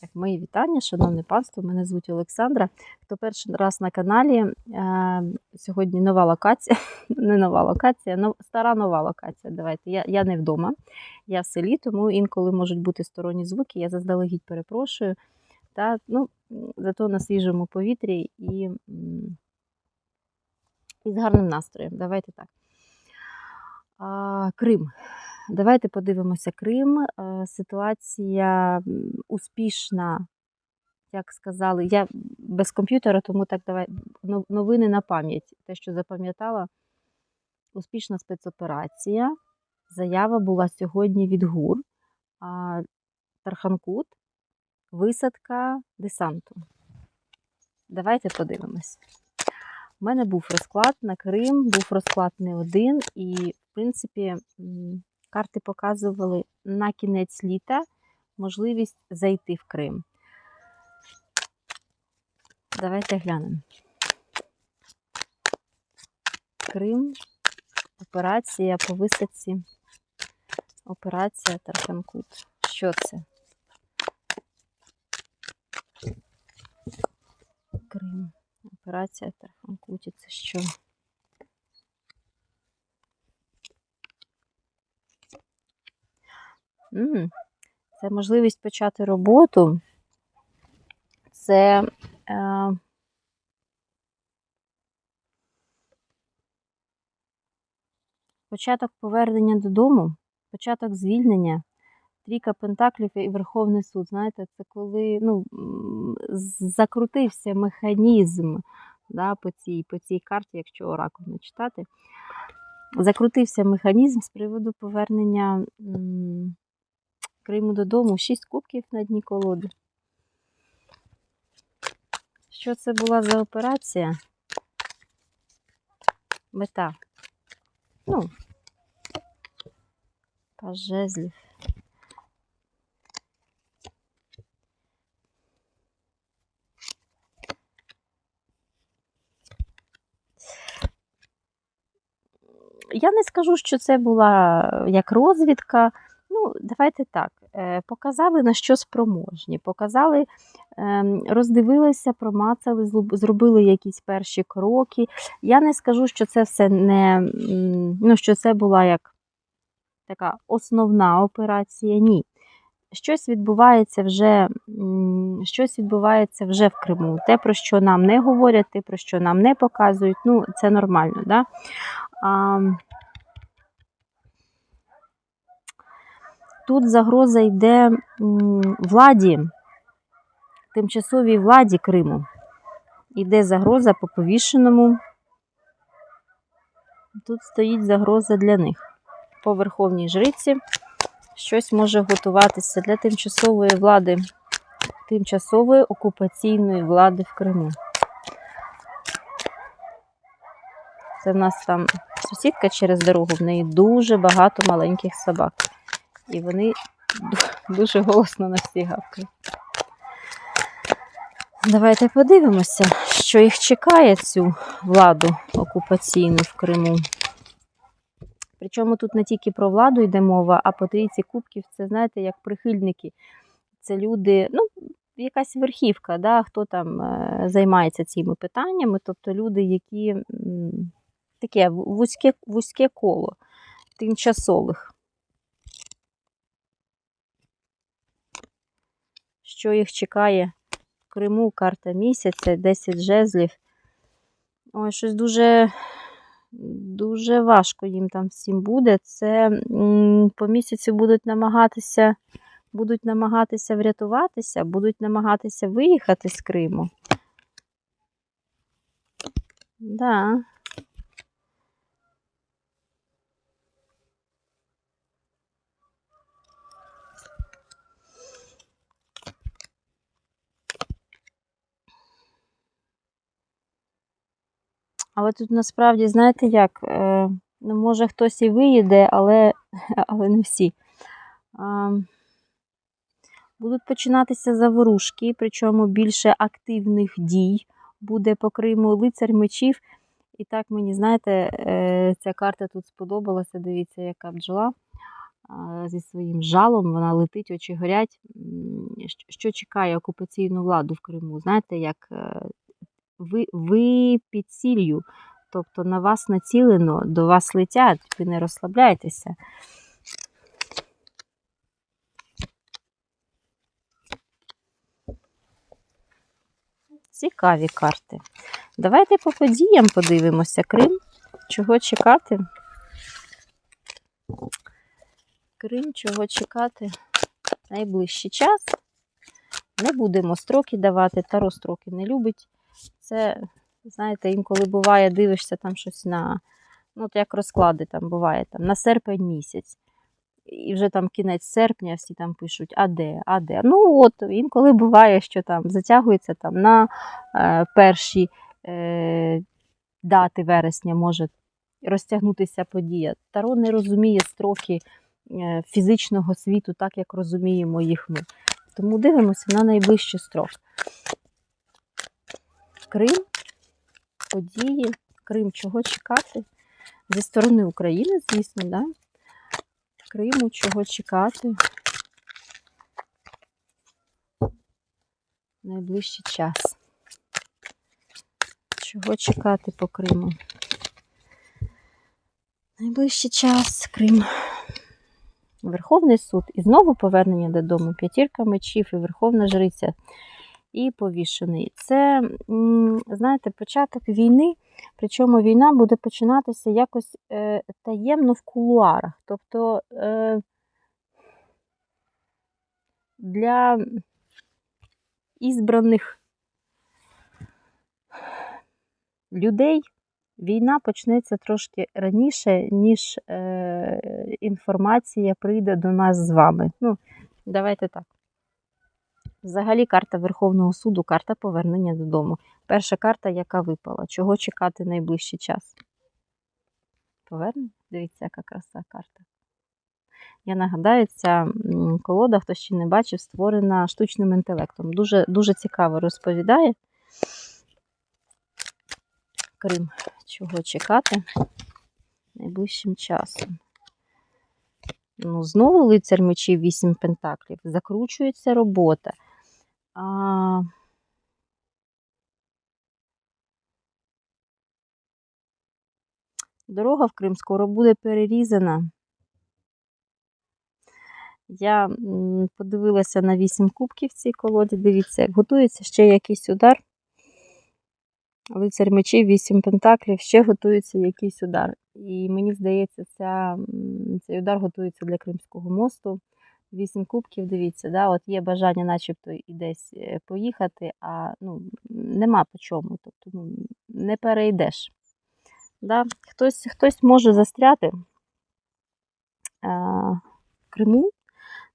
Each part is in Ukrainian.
Так, мої вітання, шановне панство. Мене звуть Олександра. Хто перший раз на каналі, е, сьогодні нова локація, не нова локація, но, стара нова локація. Давайте. Я, я не вдома, я в селі, тому інколи можуть бути сторонні звуки. Я заздалегідь перепрошую. Та, ну, зато на свіжому повітрі і, і з гарним настроєм. Давайте так. А, Крим. Давайте подивимося Крим. Е, Ситуація успішна, як сказали. Я без комп'ютера, тому так давай новини на пам'ять. Те, що запам'ятала. Успішна спецоперація. Заява була сьогодні від ГУР. Тарханкут, висадка десанту. Давайте подивимось. У мене був розклад на Крим, був розклад не один, і, в принципі, карти показували на кінець літа можливість зайти в Крим. Давайте глянемо. Крим, операція по висадці, операція Тарханкут. Що це? Крим. Операція Тарханкуті. Це що? Це можливість почати роботу. Це е, початок повернення додому, початок звільнення. Трійка Пентаклів і Верховний суд. Знаєте, це коли ну, закрутився механізм да, по, цій, по цій карті, якщо оракульно читати. Закрутився механізм з приводу повернення м, Криму додому. Шість кубків на дні колоди. Що це була за операція? Мета. Ну, паж жезлів. Я не скажу, що це була е, як розвідка. Ну, давайте так. Е, Показали, на що спроможні. Показали, ем, роздивилися, промацали, зробили якісь перші кроки. Я не скажу, що це все не ну, що це була як така основна операція. Ні. Щось відбувається вже, щось відбувається вже в Криму. Те, про що нам не говорять, те, про що нам не показують, ну, це нормально. Да? А, тут загроза йде владі, тимчасовій владі Криму. Йде загроза по повішеному. Тут стоїть загроза для них. По верховній жриці щось може готуватися для тимчасової влади, тимчасової окупаційної влади в Криму. Це в нас там сусідка через дорогу, в неї дуже багато маленьких собак. І вони дуже голосно на всіх гавкають. Давайте подивимося, що їх чекає цю владу окупаційну в Криму. Причому тут не тільки про владу йде мова, а по трійці кубків це, знаєте, як прихильники. Це люди, ну, якась верхівка, да, хто там е, займається цими питаннями, тобто люди, які таке вузьке, вузьке коло тимчасових. Що їх чекає в Криму, карта місяця, 10 жезлів. Ой, щось дуже, дуже важко їм там всім буде. Це по місяцю будуть намагатися, будуть намагатися врятуватися, будуть намагатися виїхати з Криму. Да. Але тут насправді, знаєте як, е, ну, може хтось і виїде, але, але не всі. Будуть починатися заворушки, причому більше активних дій буде по Криму лицар мечів. І так мені, знаєте, е, ця карта тут сподобалася. Дивіться, яка бджола. зі своїм жалом, вона летить, очі горять. Що чекає окупаційну владу в Криму? Знаєте, як е, ви, ви під ціллю, тобто на вас націлено, до вас летять, ви не розслабляйтеся. Цікаві карти. Давайте по подіям подивимося. Крим. Чого чекати? Крим, чого чекати? Найближчий час. Не будемо строки давати, Таро строки не любить. Це, знаєте, інколи буває, дивишся там щось на, ну, от як розклади там буває, там, на серпень місяць. І вже там кінець серпня всі там пишуть, а де, а де. Ну от, інколи буває, що там затягується там на е, перші е, дати вересня може розтягнутися подія. Таро не розуміє строки е, фізичного світу, так як розуміємо їх ми. Тому дивимося на найближчий строк. Крим, події, Крим, чого чекати? Зі сторони України, звісно, да? Криму, чого чекати? Найближчий час. Чого чекати по Криму? Найближчий час Крим. Верховний суд і знову повернення додому, п'ятірка мечів і Верховна Жриця і повішений. Це, знаєте, початок війни, причому війна буде починатися якось е, таємно в кулуарах. Тобто е, для ізбраних людей війна почнеться трошки раніше, ніж е, інформація прийде до нас з вами. Ну, давайте так. Взагалі, карта Верховного суду, карта повернення додому. Перша карта, яка випала. Чого чекати найближчий час? Повернення? Дивіться, яка краса карта. Я нагадаю, ця колода, хто ще не бачив, створена штучним інтелектом. Дуже, дуже цікаво розповідає. Крим, чого чекати найближчим часом. Ну, знову лицар мечів 8 пентаклів. Закручується робота. А... Дорога в Крим скоро буде перерізана. Я подивилася на 8 кубків в цій колоді. Дивіться, готується ще якийсь удар. Лицар мечів, 8 пентаклів, ще готується якийсь удар. І мені здається, ця, цей удар готується для Кримського мосту. Вісім кубків, дивіться, да, от є бажання начебто і десь е, поїхати, а ну, нема по чому. Тобто ну, не перейдеш. Да? Хтось, хтось може застряти а, в Криму,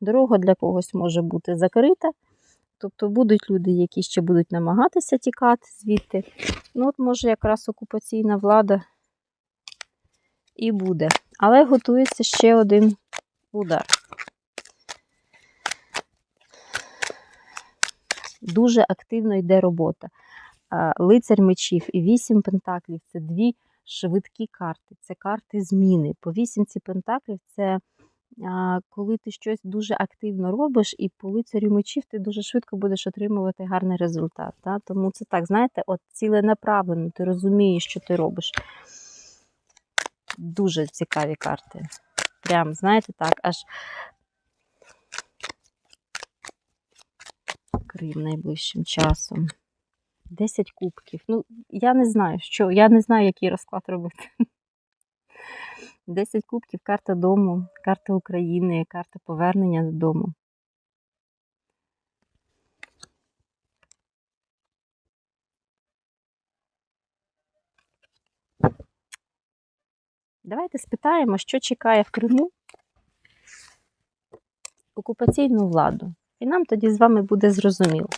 дорога для когось може бути закрита. Тобто будуть люди, які ще будуть намагатися тікати звідти. Ну, от може якраз окупаційна влада і буде. Але готується ще один удар. Дуже активно йде робота. А, Лицар мечів і вісім пентаклів це дві швидкі карти. Це карти зміни. По вісімці пентаклів це коли ти щось дуже активно робиш, і по лицарю мечів ти дуже швидко будеш отримувати гарний результат. Та? Тому це так, знаєте, от ціленаправленно, ти розумієш, що ти робиш. Дуже цікаві карти. Прям, знаєте, так, аж Крим найближчим часом. 10 кубків. Ну, я не знаю, що, я не знаю, який розклад робити. 10 кубків, карта дому, карта України, карта повернення додому. Давайте спитаємо, що чекає в Криму окупаційну владу. І нам тоді з вами буде зрозуміло.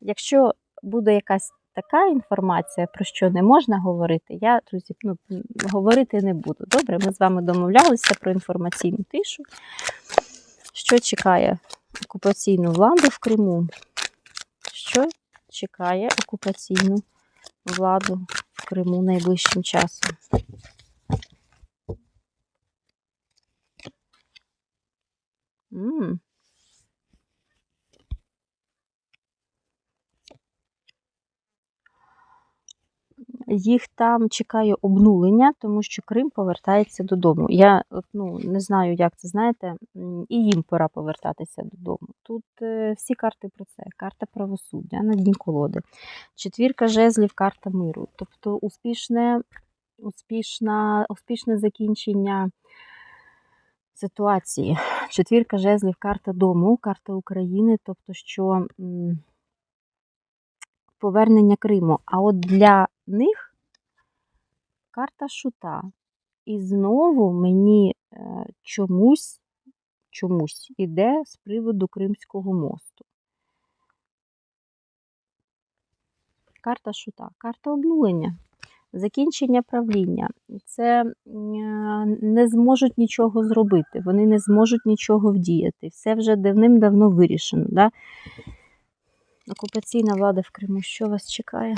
Якщо буде якась така інформація, про що не можна говорити, я, друзі, ну, говорити не буду. Добре, ми з вами домовлялися про інформаційну тишу. Що чекає окупаційну владу в Криму? Що чекає окупаційну владу в Криму найближчим часом? М. Їх там чекає обнулення, тому що Крим повертається додому. Я ну, не знаю, як це знаєте, і їм пора повертатися додому. Тут е, всі карти про це: карта правосуддя на дні колоди, четвірка жезлів, карта миру. Тобто успішне, успішна, успішне закінчення ситуації. Четвірка жезлів, карта дому, карта України, тобто, що повернення Криму. А от для них карта шута. І знову мені е, чомусь, чомусь іде з приводу Кримського мосту. Карта шута, карта обнулення, закінчення правління. Це не зможуть нічого зробити, вони не зможуть нічого вдіяти. Все вже давним-давно вирішено. Да? Окупаційна влада в Криму, що вас чекає?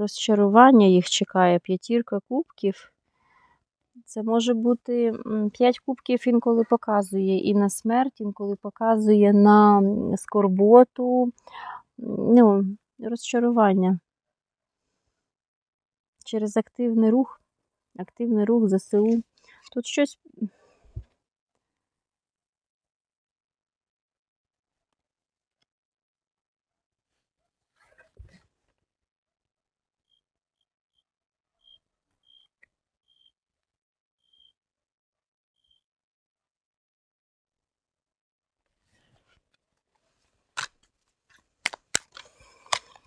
Розчарування їх чекає п'ятірка кубків. Це може бути п'ять кубків інколи показує і на смерть, інколи показує на скорботу, ну, розчарування. Через активний рух, активний рух ЗСУ. Тут щось.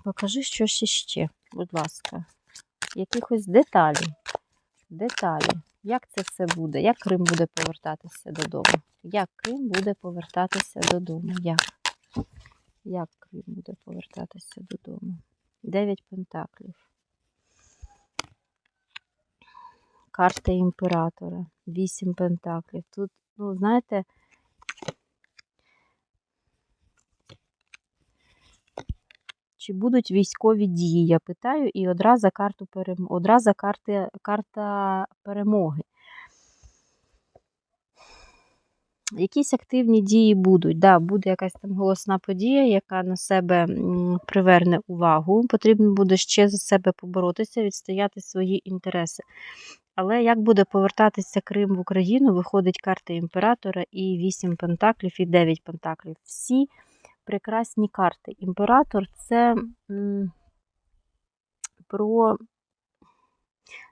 Покажи щось іще, будь ласка. Якихось деталі. Деталі. Як це все буде? Як Крим буде повертатися додому? Як Крим буде повертатися додому? Як? Як Крим буде повертатися додому? Дев'ять пентаклів. Карта імператора. Вісім пентаклів. Тут, ну, знаєте, Чи будуть військові дії? Я питаю, і одразу карту перем... одразу карти... карта перемоги. Якісь активні дії будуть. Да, буде якась там голосна подія, яка на себе приверне увагу. Потрібно буде ще за себе поборотися, відстояти свої інтереси. Але як буде повертатися Крим в Україну, виходить карта імператора і 8 пентаклів, і 9 пентаклів. Всі прекрасні карти. Імператор це про,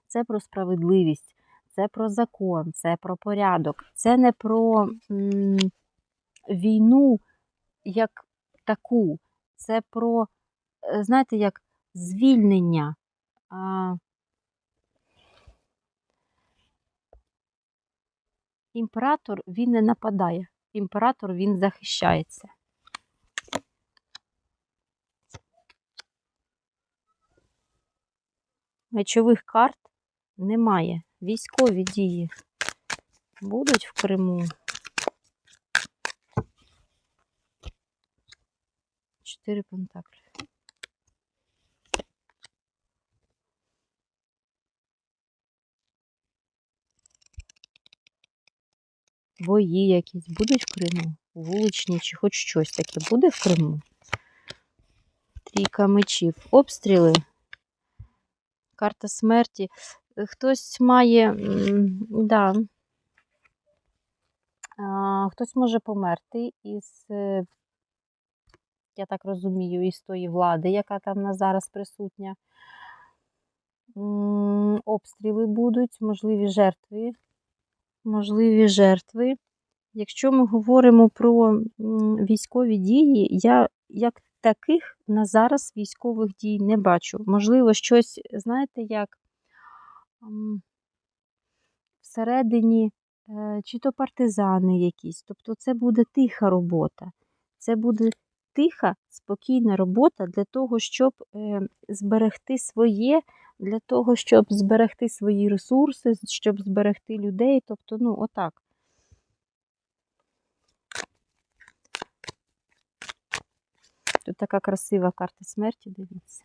це про справедливість, це про закон, це про порядок, це не про війну як таку, це про, е, знаєте, як звільнення. Імператор він не нападає, імператор він захищається. Мечових карт немає. Військові дії будуть в Криму. Чотири пентаклі. Бої якісь будуть в Криму? Вуличні чи хоч щось таке буде в Криму? Трійка мечів. Обстріли. Карта смерті. Хтось має, да, хтось може померти із, е, я так розумію, із тої влади, яка там на зараз присутня. Обстріли будуть, можливі жертви. Можливі жертви. Якщо ми говоримо про військові дії, я як таких на зараз військових дій не бачу. Можливо, щось, знаєте, як всередині, е, чи то партизани якісь. Тобто це буде тиха робота. Це буде тиха, спокійна робота для того, щоб е, зберегти своє, для того, щоб зберегти свої ресурси, щоб зберегти людей. Тобто, ну, отак. Тут така красива карта смерті, дивіться.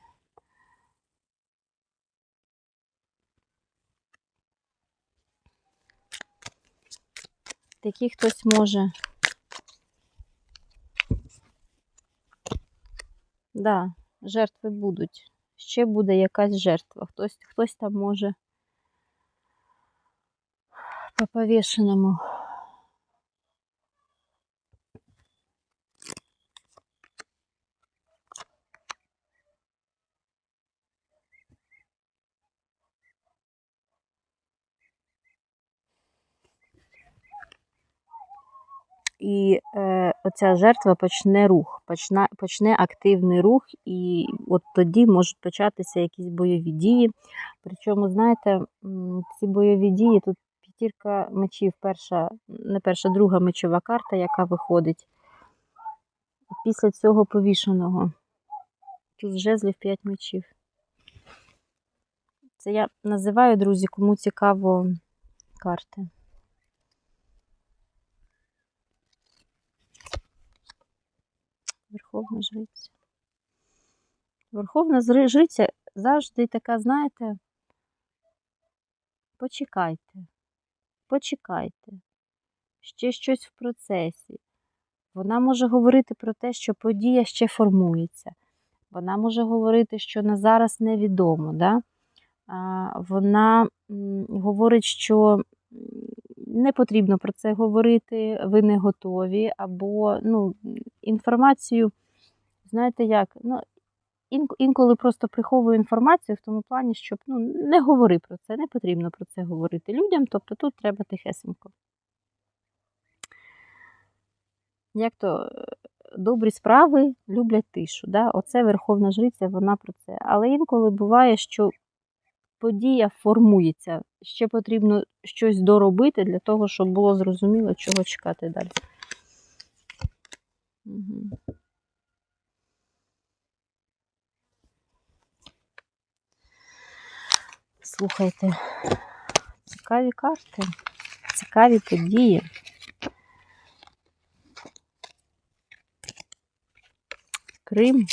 Такий хтось може. Да, жертви будуть. Ще буде якась жертва. Хтось, хтось там може по повішеному. І е, оця жертва почне рух, почне, почне активний рух, і от тоді можуть початися якісь бойові дії. Причому, знаєте, ці бойові дії тут п'ятірка мечів, перша, не перша, друга мечова карта, яка виходить. Після цього повішеного. Тут жезлів 5 мечів. Це я називаю, друзі, кому цікаво карти. Верховна жриця. Верховна жриця завжди така, знаєте, почекайте, почекайте. Ще щось в процесі. Вона може говорити про те, що подія ще формується. Вона може говорити, що на зараз невідомо. Да? Вона говорить, що не потрібно про це говорити, ви не готові, або ну, інформацію, знаєте як, ну, інколи просто приховую інформацію в тому плані, щоб ну, не говори про це, не потрібно про це говорити людям, тобто тут треба тихесенько. Як то е, добрі справи люблять тишу. Да? Оце Верховна Жриця, вона про це. Але інколи буває, що подія формується. Ще потрібно щось доробити для того, щоб було зрозуміло, чого чекати далі. Угу. Слухайте, цікаві карти, цікаві події. Крим.